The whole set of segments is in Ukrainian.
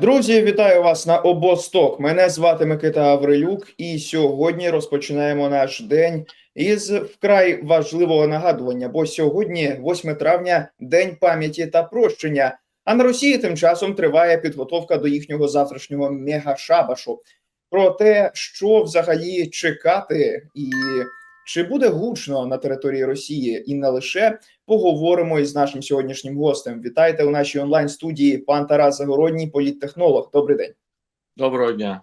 Друзі, вітаю вас на обосток. Мене звати Микита Аврилюк, і сьогодні розпочинаємо наш день із вкрай важливого нагадування. Бо сьогодні, 8 травня, день пам'яті та прощення. А на Росії тим часом триває підготовка до їхнього завтрашнього мегашабашу. Про те, що взагалі чекати, і чи буде гучно на території Росії, і не лише поговоримо із нашим сьогоднішнім гостем. Вітайте у нашій онлайн студії пан Тарас Загородній, політтехнолог. Добрий день, Доброго дня.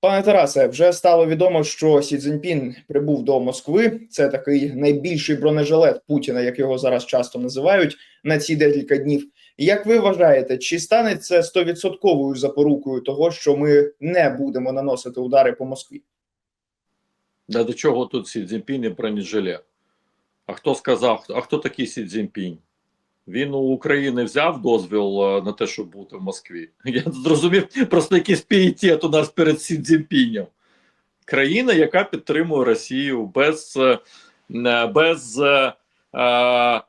пане Тарасе. Вже стало відомо, що Сі Цзіньпін прибув до Москви. Це такий найбільший бронежилет Путіна, як його зараз часто називають, на ці декілька днів. Як ви вважаєте, чи стане це стовідсотковою запорукою того, що ми не будемо наносити удари по Москві? Да до чого тут Сі Цзіньпінь і бронежилет? А хто сказав, а хто такий Сі Цзіньпінь? Він у України взяв дозвіл е, на те, щоб бути в Москві. Я зрозумів просто якийсь пієтет у нас перед Сі Цзіньпінем. Країна, яка підтримує Росію без, е, без е, е, е,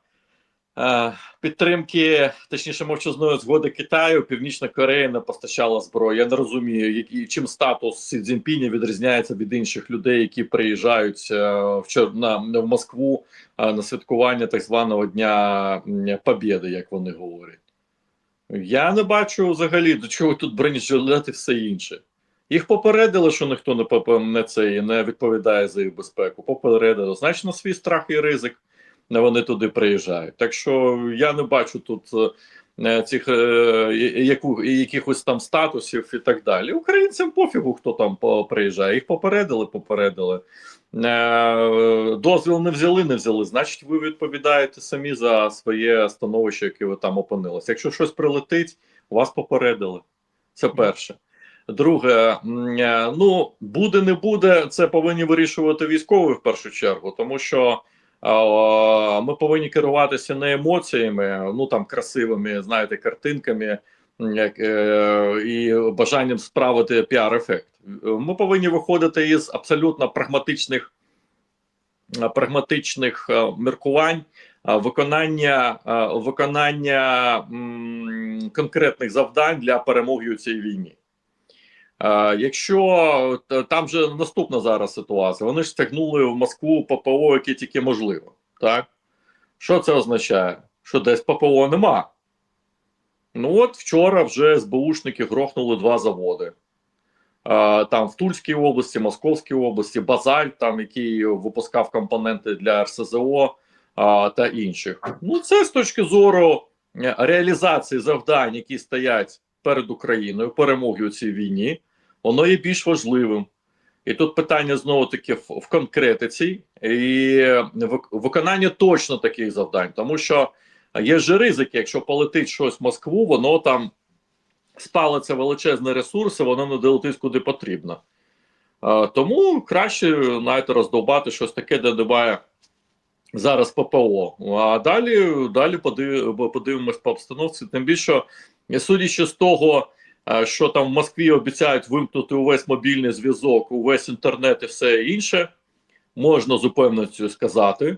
підтримки, точніше мовчазної згоди Китаю, Північна Корея не постачала зброю. Я не розумію, який чим статус Сі Цзіньпіня відрізняється від інших людей, які приїжджають е, в на, в Москву е, на святкування так званого Дня Побєди, як вони говорять. Я не бачу взагалі до чого тут бронежилет і все інше. Їх попередили, що ніхто не не це не відповідає за їх безпеку. Попередили. Значить, на свій страх і ризик вони туди приїжджають. Так що я не бачу тут е, цих е, яку, якихось там статусів і так далі. Українцям пофігу, хто там приїжджає. Їх попередили, попередили. Е, Дозвіл не взяли, не взяли. Значить, ви відповідаєте самі за своє становище, яке ви там опинилися. Якщо щось прилетить, вас попередили. Це перше. Друге, е, ну буде, не буде, це повинні вирішувати військові в першу чергу, тому що ми повинні керуватися не емоціями, ну там красивими, знаєте, картинками як, е, і бажанням справити піар-ефект. Ми повинні виходити із абсолютно прагматичних прагматичних міркувань, виконання, виконання конкретних завдань для перемоги у цій війні. Е, Якщо там же наступна зараз ситуація, вони ж стягнули в Москву ППО, яке тільки можливо. Так? Що це означає? Що десь ППО нема. Ну от вчора вже СБУшники грохнули два заводи. Е, Там в Тульській області, Московській області, Базальт, там, який випускав компоненти для РСЗО е, та інших. Ну, це з точки зору е, реалізації завдань, які стоять перед Україною, перемоги у цій війні, воно є більш важливим. І тут питання знову таки в, конкретиці і виконання точно таких завдань, тому що є ж ризики, якщо полетить щось в Москву, воно там спалиться величезні ресурси, воно не долетить куди потрібно. Тому краще знаєте, роздовбати щось таке, де немає зараз ППО. А далі, далі подивимось по обстановці. Тим більше, судячи з того, що там в Москві обіцяють вимкнути увесь мобільний зв'язок, увесь інтернет і все інше, можна з упевненістю сказати,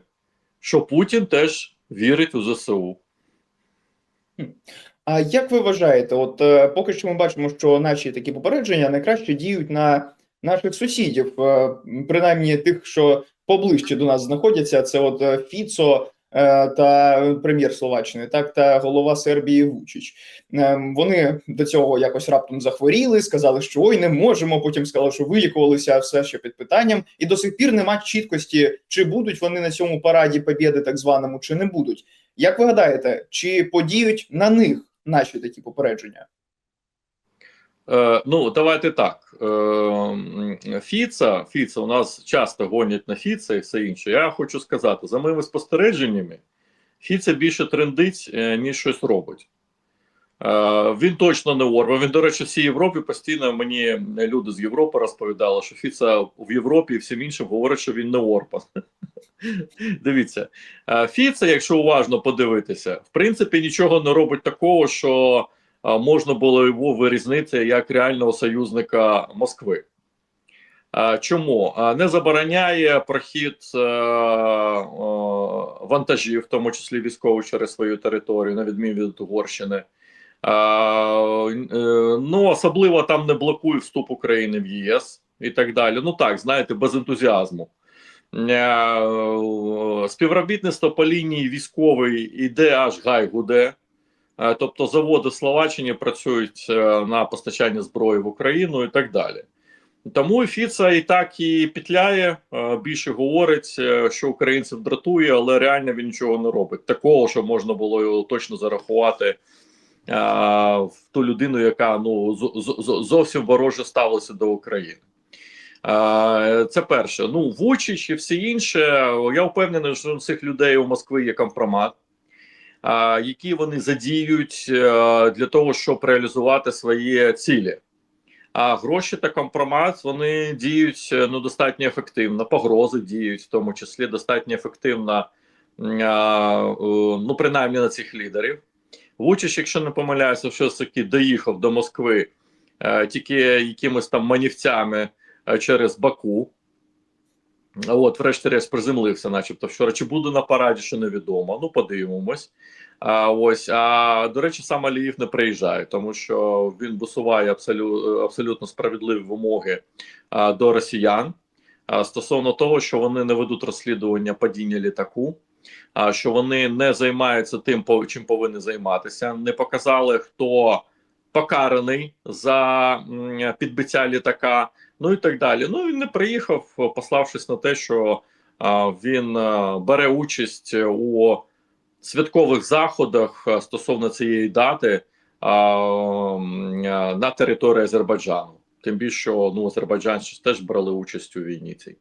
що Путін теж вірить у ЗСУ. А як ви вважаєте, от е, поки що ми бачимо, що наші такі попередження найкраще діють на наших сусідів, е, принаймні тих, що поближче до нас знаходяться, це от е, Фіцо е, та прем'єр Словаччини, так та голова Сербії Вучич. Е, Вони до цього якось раптом захворіли, сказали, що ой, не можемо. Потім сказали, що вилікувалися, все ще під питанням, і до сих пір нема чіткості, чи будуть вони на цьому параді Побєди, так званому, чи не будуть. Як ви гадаєте, чи подіють на них наші такі попередження? Е, ну, давайте так. Е, Фіца, Фіца у нас часто гонять на Фіца і все інше. Я хочу сказати, за моїми спостереженнями, Фіца більше трендить, е, ніж щось робить. Він точно не Орбан. Він, до речі, всій Європі постійно мені люди з Європи розповідали, що Фіца в Європі і всім іншим говорять, що він не Орбан. Дивіться, Фіца, якщо уважно подивитися, в принципі нічого не робить такого, що можна було його вирізнити як реального союзника Москви. Чому? Не забороняє прохід е, е, вантажів, в тому числі військових через свою територію, на відміну від Угорщини. Е, ну, особливо там не блокує вступ України в ЄС і так далі. Ну так, знаєте, без ентузіазму. Співробітництво по лінії військової іде аж гай гуде. Е, Тобто заводи в Словаччині працюють е, на постачання зброї в Україну і так далі. Тому Фіца і так і петляє, е, більше говорить, е, що українців дратує, але реально він нічого не робить. Такого, що можна було його точно зарахувати е, в ту людину, яка ну зовсім вороже ставилася до України. Е, Це перше. Ну, Вучич і все інше. Я впевнений, що у цих людей у Москві є компромат, е, які вони задіють е, для того, щоб реалізувати свої цілі. А гроші та компромат вони діють е, ну достатньо ефективно. Погрози діють, в тому числі достатньо ефективно, ну принаймні на цих лідерів. Вучич, якщо не помиляюся, все ж таки доїхав до Москви е, тільки якимись там манівцями через Баку. От, врешті-решт, приземлився, начебто вчора. Чи буде на параді, що невідомо. Ну, подивимось. А, ось, а до речі, сам Аліїв не приїжджає, тому що він висуває абсолю, абсолютно справедливі вимоги а, до росіян а, стосовно того, що вони не ведуть розслідування падіння літаку, а що вони не займаються тим, чим повинні займатися, не показали, хто покараний за підбиття літака, ну і так далі. Ну він не приїхав, пославшись на те, що він бере участь у святкових заходах стосовно цієї дати на території Азербайджану. Тим більше, ну, Азербайджан ж теж брали участь у війні цій.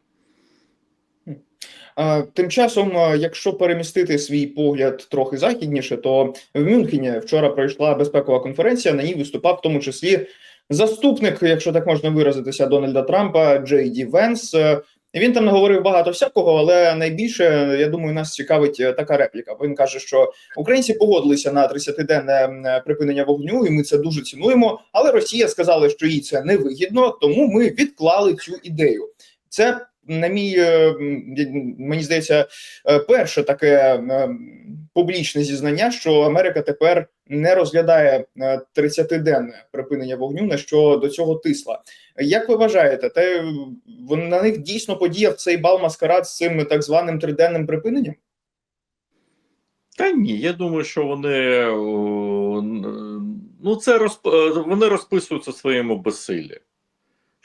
Е, Тим часом, е, якщо перемістити свій погляд трохи західніше, то в Мюнхені вчора пройшла безпекова конференція. На ній виступав в тому числі заступник, якщо так можна виразитися, Дональда Трампа Джей Ді Венс. Е, Він там наговорив багато всякого, але найбільше я думаю, нас цікавить така репліка. Він каже, що українці погодилися на 30-денне припинення вогню, і ми це дуже цінуємо. Але Росія сказала, що їй це не вигідно, тому ми відклали цю ідею. Це на мій е, мені здається, е, перше таке е, публічне зізнання, що Америка тепер не розглядає е, 30-денне припинення вогню, на що до цього тисла. Як ви вважаєте, те на них дійсно подіяв цей бал маскарад з цим так званим триденним припиненням? Та ні, я думаю, що вони ну це розп... вони розписуються своєму безсилі.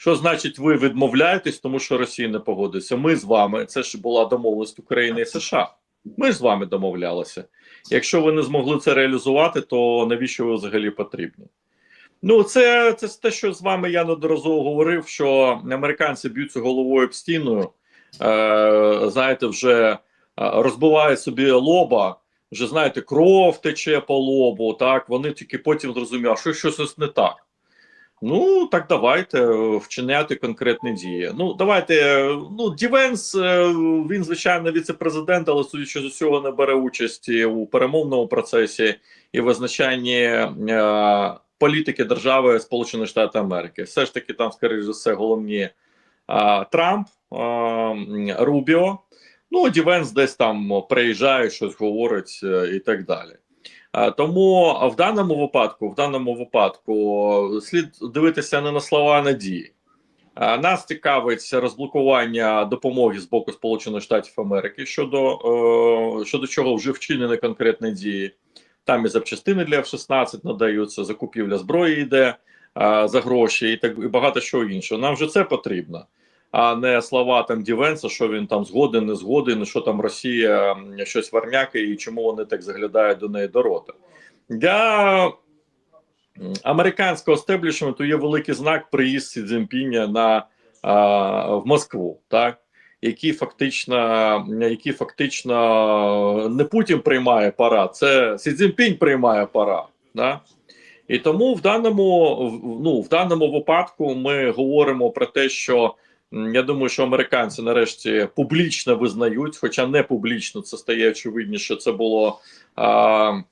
Що значить, ви відмовляєтесь, тому що Росія не погодиться? Ми з вами, це ж була домовленість України і США. Ми ж з вами домовлялися. Якщо ви не змогли це реалізувати, то навіщо ви взагалі потрібні? Ну, це, це те, що з вами я неодноразово говорив, що американці б'ються головою об стіною, е, знаєте, вже е, розбивають собі лоба, вже знаєте, кров тече по лобу. Так вони тільки потім зрозуміли, що щось не так. Ну так давайте е, вчиняти конкретні дії. Ну давайте. е, Ну Дівенс е, він звичайно віце-президент, але судячи з усього не бере участі у перемовному процесі і визначанні е, політики держави Сполучених Штатів Америки. Все ж таки, там, скоріш за все, головні е, Трамп, е, Рубіо. Ну, Дівенс десь там приїжджає, щось говорить е, і так далі. Е, Тому в даному випадку, в даному випадку, слід дивитися не на слова, а на дії. Е, Нас цікавить розблокування допомоги з боку Сполучених Штатів Америки щодо, е, щодо чого вже вчинені конкретні дії. Там і запчастини для F-16 надаються, закупівля зброї йде е, за гроші і так і багато чого іншого. Нам вже це потрібно, а не слова там Дівенса, що він там згоден, не згоден, що там Росія щось варняке і чому вони так заглядають до неї до рота. Для американського стеблішменту є великий знак приїзд Сі Цзіньпіня на а, в Москву, так який фактично, який фактично не Путін приймає пора, це Сі Цзіньпінь приймає пора. Да? І тому в даному, ну, в даному випадку ми говоримо про те, що я думаю, що американці нарешті публічно визнають, хоча не публічно це стає очевидніше, це було. А,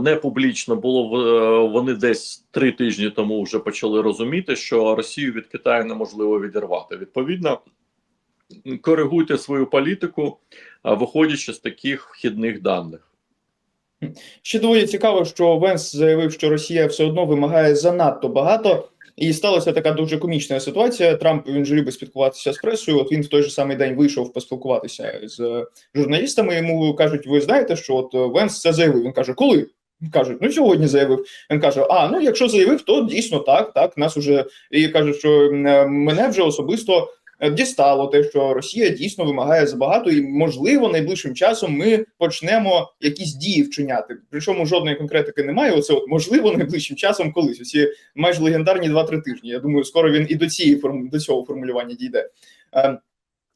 не публічно було е, вони десь три тижні тому вже почали розуміти, що Росію від Китаю неможливо відірвати. Відповідно, коригуйте свою політику, виходячи з таких вхідних даних. Ще доволі цікаво, що Венс заявив, що Росія все одно вимагає занадто багато, і сталася така дуже комічна ситуація. Трамп він же любить спілкуватися з пресою. От він в той же самий день вийшов поспілкуватися з журналістами. Йому кажуть: ви знаєте, що от Венс це заявив? Він каже, коли? Кажуть, ну сьогодні заявив. Він каже: А ну якщо заявив, то дійсно так. Так нас уже і каже, що е, мене вже особисто е, дістало те, що Росія дійсно вимагає забагато, і можливо найближчим часом ми почнемо якісь дії вчиняти. Причому жодної конкретики немає. Оце от можливо найближчим часом колись. Оці майже легендарні 2-3 тижні. Я думаю, скоро він і до цієї до цього формулювання дійде. Е,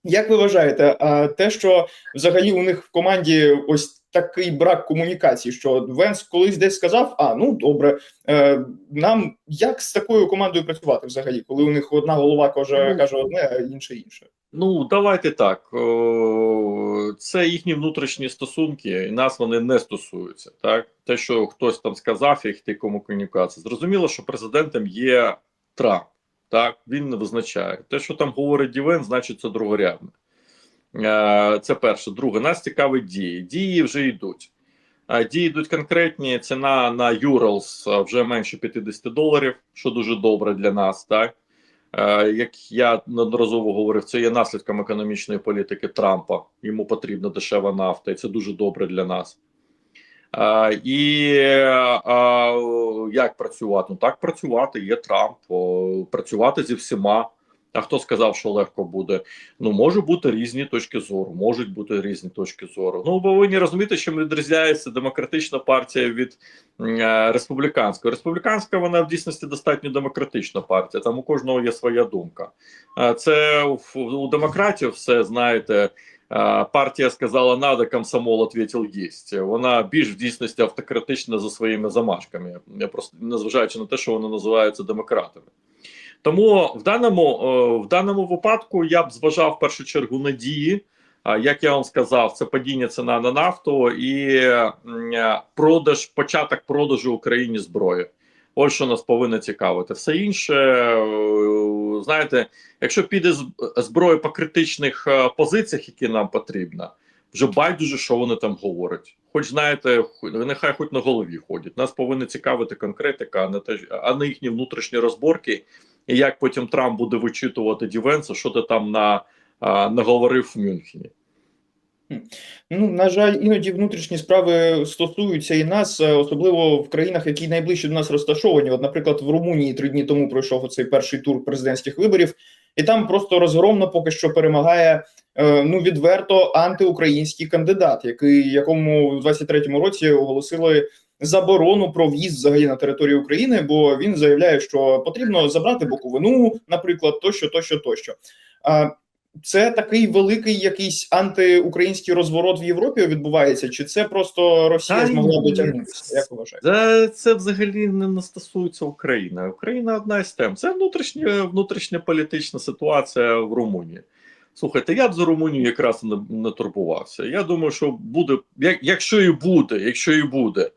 Як ви вважаєте, те, що взагалі у них в команді ось такий брак комунікації, що Венс колись десь сказав: а ну добре, е, нам як з такою командою працювати взагалі, коли у них одна голова каже, Ну, каже одне, а інше інше. Ну, давайте так. Це їхні внутрішні стосунки, і нас вони не стосуються. Так, те, що хтось там сказав, їх ти комунікація. Зрозуміло, що президентом є Трамп. Так, він не визначає. Те, що там говорить Дівен, значить це другорядне. Е, Це перше. Друге, нас цікавить дії. Дії вже йдуть. Е, Дії йдуть конкретні. Ціна на Urals е, вже менше 50 доларів, що дуже добре для нас. Так. Як я неодноразово говорив, це є наслідком економічної політики Трампа. Йому потрібна дешева нафта, і це дуже добре для нас. Е, І е, як працювати? Ну так працювати. Є Трамп, о, працювати зі всіма. А хто сказав, що легко буде? Ну може бути різні точки зору, можуть бути різні точки зору. Ну ви повинні розуміти, що відрізняється демократична партія від е, республіканської. Республіканська вона в дійсності достатньо демократична партія. Там у кожного є своя думка. Е, це у, демократів все знаєте. е, Партія сказала надо, комсомол ответил єсть. Вона більш в дійсності автократична за своїми замашками. Просто незважаючи на те, що вони називаються демократами. Тому в даному е, в даному випадку я б зважав в першу чергу на дії. А, Як я вам сказав, це падіння ціна на нафту і е, продаж, початок продажу Україні зброї. Ось що нас повинно цікавити. Все інше, е, знаєте, якщо піде зброя по критичних позиціях, які нам потрібно, вже байдуже, що вони там говорять. Хоч знаєте, нехай хоч на голові ходять. Нас повинна цікавити конкретика, а не те, а не їхні внутрішні розборки. І як потім Трамп буде вичитувати Дівенса, що ти там на, наговорив в Мюнхені. Ну на жаль, іноді внутрішні справи стосуються і нас, е, особливо в країнах, які найближче до нас розташовані. От, наприклад, в Румунії три дні тому пройшов оцей перший тур президентських виборів, і там просто розгромно поки що перемагає е, ну відверто антиукраїнський кандидат, який якому в 23-му році оголосили заборону про в'їзд взагалі на територію України, бо він заявляє, що потрібно забрати Буковину, наприклад, тощо, тощо, тощо. А це такий великий якийсь антиукраїнський розворот в Європі відбувається, чи це просто Росія Та змогла дотягнутися? Як вважаєте? Це, це взагалі не, стосується України. Україна одна із тем. Це внутрішня, внутрішня політична ситуація в Румунії. Слухайте, я б за Румунію якраз не, не турбувався. Я думаю, що буде, як, якщо і буде, якщо і буде,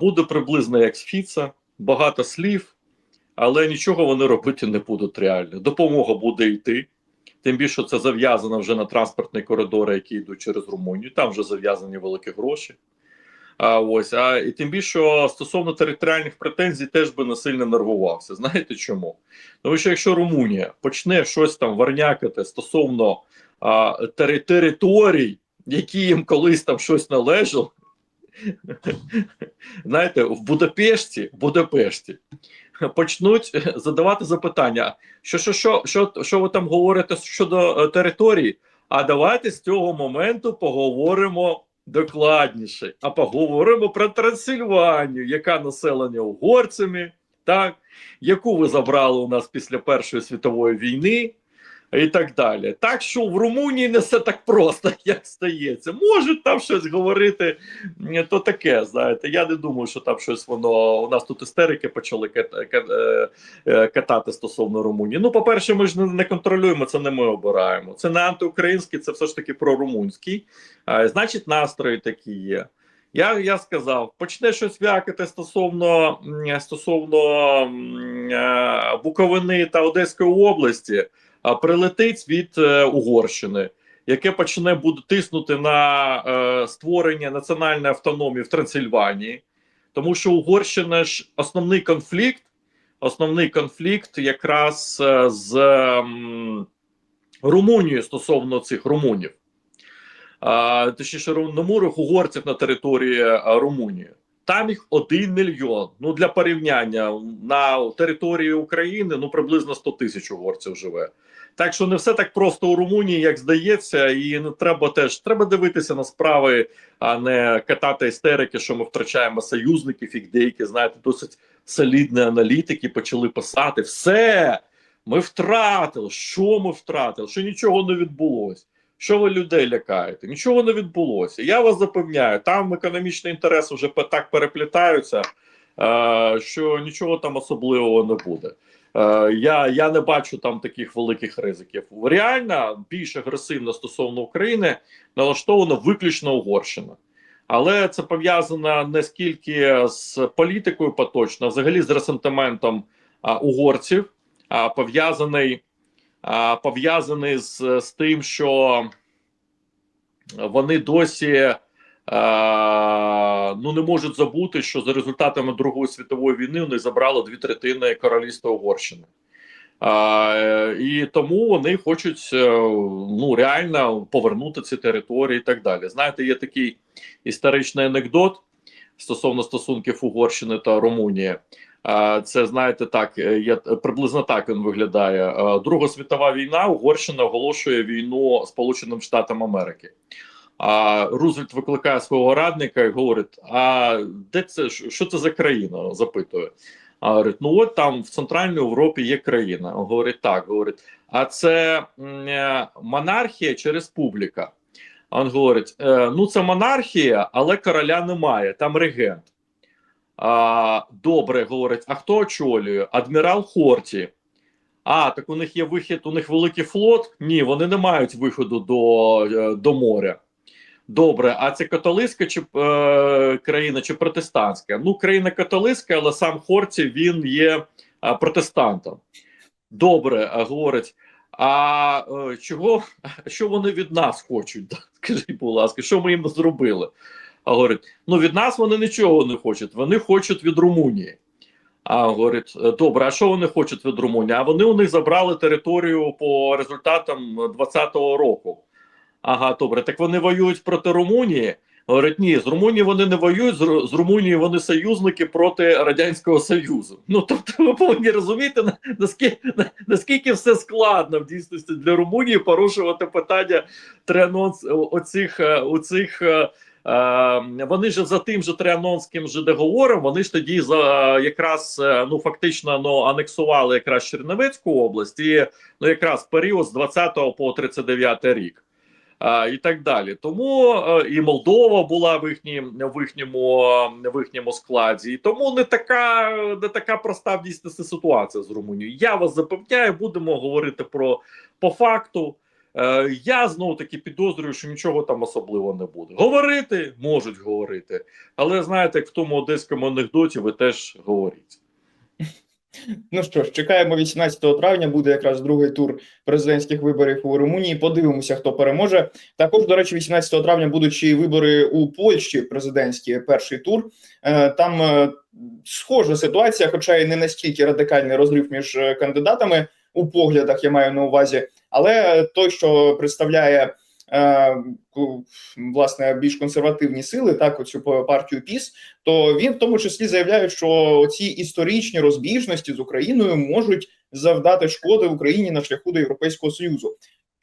буде приблизно як з Фіца, багато слів, але нічого вони робити не будуть реально. Допомога буде йти. Тим більше це зав'язано вже на транспортні коридори, які йдуть через Румунію. Там вже зав'язані великі гроші. А ось а і тим більше стосовно територіальних претензій, теж би не сильно нервувався. Знаєте чому? Тому що якщо Румунія почне щось там варнякати стосовно а, тери- територій, які їм колись там щось належало, знаєте, в Будапешті, в Будапешті почнуть задавати запитання: що, що, що, що, що ви там говорите щодо е, території? А давайте з цього моменту поговоримо докладніше. А поговоримо про Трансильванію, яка населення угорцями, так, яку ви забрали у нас після Першої світової війни. І так далі. Так що в Румунії не все так просто, як стається. Можуть там щось говорити, то таке, знаєте. Я не думаю, що там щось воно. У нас тут істерики почали е, е, катати стосовно Румунії. Ну, по-перше, ми ж не, контролюємо, це не ми обираємо. Це не антиукраїнський, це все ж таки прорумунський. Значить, настрої такі є. Я, я сказав, почне щось вякати стосовно, стосовно е, Буковини та Одеської області, прилетить від е, Угорщини. яке почне буде тиснути на е, створення національної автономії в Трансильванії, тому що Угорщина ж основний конфлікт, основний конфлікт якраз е, з Румунією стосовно цих румунів. Точніше, румунних угорців на території Румунії. Там їх один мільйон. Ну для порівняння на території України ну приблизно 100 тисяч угорців живе. Так що не все так просто у Румунії, як здається, і не треба теж треба дивитися на справи, а не катати істерики, що ми втрачаємо союзників, і деякі знаєте, досить солідні аналітики почали писати все. Ми втратили. Що ми втратили? Що нічого не відбулося. Що ви людей лякаєте? Нічого не відбулося. Я вас запевняю, там економічні інтереси вже так переплітаються, е, що нічого там особливого не буде. Е, я, я не бачу там таких великих ризиків. Реально більш агресивно стосовно України налаштована виключно Угорщина. Але це пов'язано не скільки з політикою поточно, а взагалі з ресентиментом угорців, а, пов'язаний пов'язаний з, з тим, що вони досі ну не можуть забути, що за результатами Другої світової війни вони забрали дві третини королівства Угорщини. А, і тому вони хочуть е, ну реально повернути ці території і так далі. Знаєте, є такий історичний анекдот стосовно стосунків Угорщини та Румунії. Це знаєте, так е, є приблизно так він виглядає. Е, Друга світова війна. Угорщина оголошує війну Сполученим Штатам Америки. А Рузвельт викликає свого радника і говорить: А де це що це за країна? запитує. А говорить, ну от там в Центральній Європі є країна. Говорить, так, говорить, а це е, монархія чи республіка? Він говорить: «Е, ну це монархія, але короля немає, там регент. А, добре, говорить, а хто очолює? Адмірал Хорті. А, так у них є вихід, у них великий флот? Ні, вони не мають виходу до, е, до моря. Добре, а це католицька чи е, країна чи протестантська? Ну, країна католицька, але сам Хорті він є е, протестантом. Добре, а говорить. А е, чого що вони від нас хочуть? Скажіть, будь ласка, що ми їм зробили? А говорить: ну від нас вони нічого не хочуть, вони хочуть від Румунії. А говорить, «Е, добре, а що вони хочуть від Румунії? А вони у них забрали територію по результатам 20-го року. Ага, добре, так вони воюють проти Румунії. Говорить, ні, з Румунії вони не воюють, з, Румунії вони союзники проти Радянського Союзу. Ну тобто, ви повинні розуміти, наскільки, наскільки все складно в дійсності для Румунії порушувати питання трианонс оцих, е, оцих Е, вони ж за тим же трианонським же договором, вони ж тоді за якраз е, ну фактично ну анексували якраз Чернівецьку область і ну якраз період з 20 по 39 рік. І так далі. Тому е, і Молдова була в, їхні, в, їхньому, е, в їхньому складі. І тому не така, не така проста в дійсності ситуація з Румунією. Я вас запевняю, будемо говорити про по факту. Е, я знову таки підозрюю, що нічого там особливо не буде. Говорити можуть говорити, але знаєте, як в тому одеському анекдоті ви теж говоріть. Ну що ж, чекаємо 18 травня. Буде якраз другий тур президентських виборів у Румунії. Подивимося, хто переможе. Також, до речі, 18 травня будуть ще й вибори у Польщі. Президентські перший тур. Е, Там е, схожа ситуація, хоча і не настільки радикальний розрив між кандидатами у поглядах. Я маю на увазі, але той, що представляє. е, Власне, більш консервативні сили, так оцю партію ПІС, то він в тому числі заявляє, що ці історичні розбіжності з Україною можуть завдати шкоди Україні на шляху до Європейського Союзу.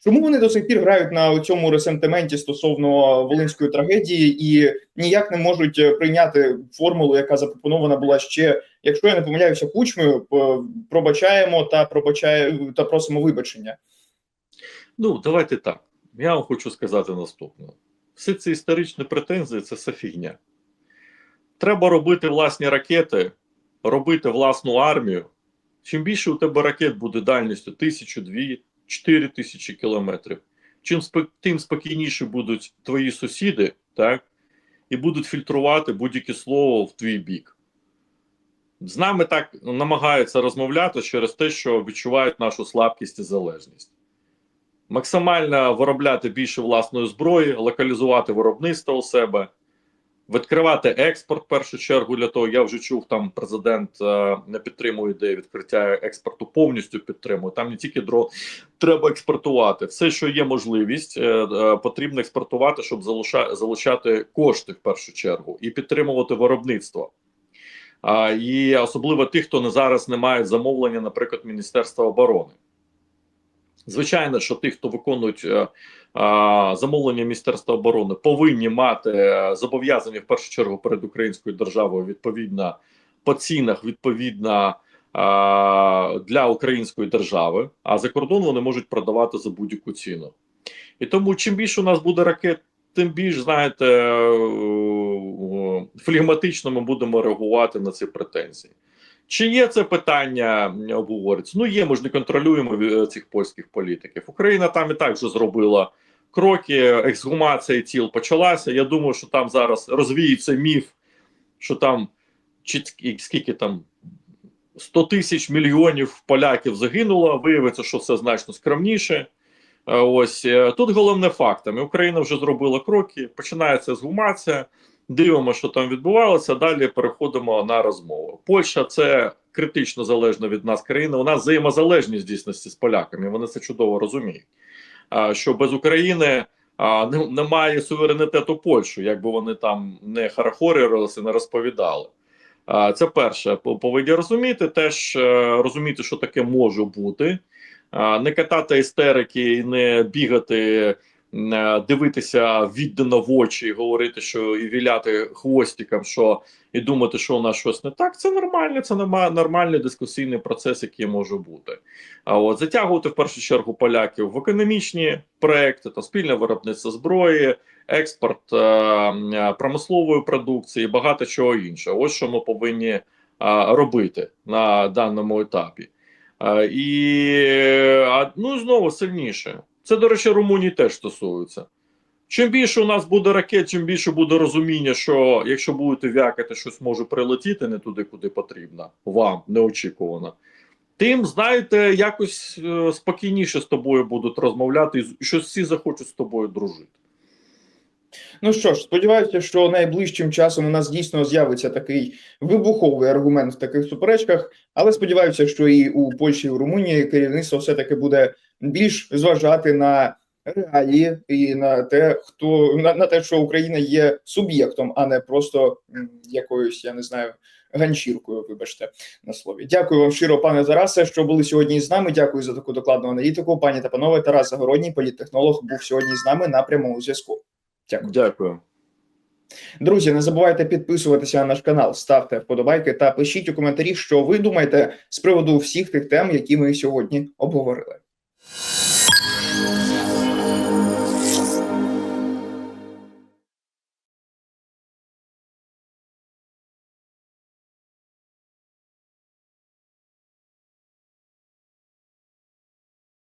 Чому вони до сих пір грають на цьому ресентименті стосовно волинської трагедії і ніяк не можуть е, прийняти формулу, яка запропонована була ще, якщо я не помиляюся, кучмою, пробачаємо та пробачає та просимо вибачення. Ну, давайте так. Я вам хочу сказати наступне: всі ці історичні претензії це все фігня. Треба робити власні ракети, робити власну армію. Чим більше у тебе ракет буде дальністю тисячу, дві, чотири тисячі кілометрів, чим тим спокійніше будуть твої сусіди, так, і будуть фільтрувати будь-яке слово в твій бік. З нами так намагаються розмовляти через те, що відчувають нашу слабкість і залежність. максимально виробляти більше власної зброї, локалізувати виробництво у себе, відкривати експорт в першу чергу для того. Я вже чув, там президент е, не підтримує ідею відкриття експорту, повністю підтримує. Там не тільки дро треба експортувати. Все, що є можливість, е, е, потрібно експортувати, щоб залуша, залучати кошти в першу чергу і підтримувати виробництво. А, і особливо тих, хто не зараз не мають замовлення, наприклад, Міністерства оборони. Звичайно, що ті, хто виконують е, замовлення Міністерства оборони, повинні мати е, зобов'язання в першу чергу перед українською державою відповідно по цінах, відповідно для української держави. А за кордон вони можуть продавати за будь-яку ціну. І тому, чим більше у нас буде ракет, тим більш знаєте, флегматично ми будемо реагувати на ці претензії. Чи є це питання обговорюється? Ну є, ми ж не контролюємо е, цих польських політиків. Україна там і так вже зробила кроки, ексгумація тіл почалася. Я думаю, що там зараз розвіється міф, що там чи скільки там 100 тисяч мільйонів поляків загинуло. Виявиться, що все значно скромніше. Е, Ось е, тут головне фактами. Україна вже зробила кроки, починається ексгумація. Дивимося, що там відбувалося. Далі переходимо на розмову. Польща це критично залежна від нас країна. У нас взаємозалежність дійсності з поляками. Вони це чудово розуміють. Що без України немає суверенітету Польщі, якби вони там не харахорювалися, не розповідали. Це перше. По- Повинні розуміти, теж е, розуміти, що таке може бути. Не катати істерики і не бігати дивитися віддано в очі і говорити, що і віляти хвостиком, що і думати, що у нас щось не так. Це нормально, це нормальний дискусійний процес, який може бути. А от затягувати в першу чергу поляків в економічні проекти, то спільне виробництво зброї, експорт е, е, промислової продукції, багато чого іншого. Ось що ми повинні е, робити на даному етапі. Е, і ну і знову сильніше. Це, до речі, Румунії теж стосується. Чим більше у нас буде ракет, чим більше буде розуміння, що якщо будете вякати, щось може прилетіти не туди, куди потрібно, вам неочікувано. Тим, знаєте, якось е, спокійніше з тобою будуть розмовляти, і що всі захочуть з тобою дружити. Ну що ж, сподіваюся, що найближчим часом у нас дійсно з'явиться такий вибуховий аргумент в таких суперечках, але сподіваюся, що і у Польщі, і у Румунії керівництво все-таки буде більш зважати на реалії і на те, хто на, на те, що Україна є суб'єктом, а не просто якоюсь, я не знаю, ганчіркою. Вибачте на слові. Дякую вам щиро, пане Тарасе, що були сьогодні з нами. Дякую за таку докладну аналітику. Пані та панове, Тарас Загородній, політтехнолог, був сьогодні з нами на прямому зв'язку. Дякую. Дякую. Друзі, не забувайте підписуватися на наш канал, ставте вподобайки та пишіть у коментарі, що ви думаєте з приводу всіх тих тем, які ми сьогодні обговорили. you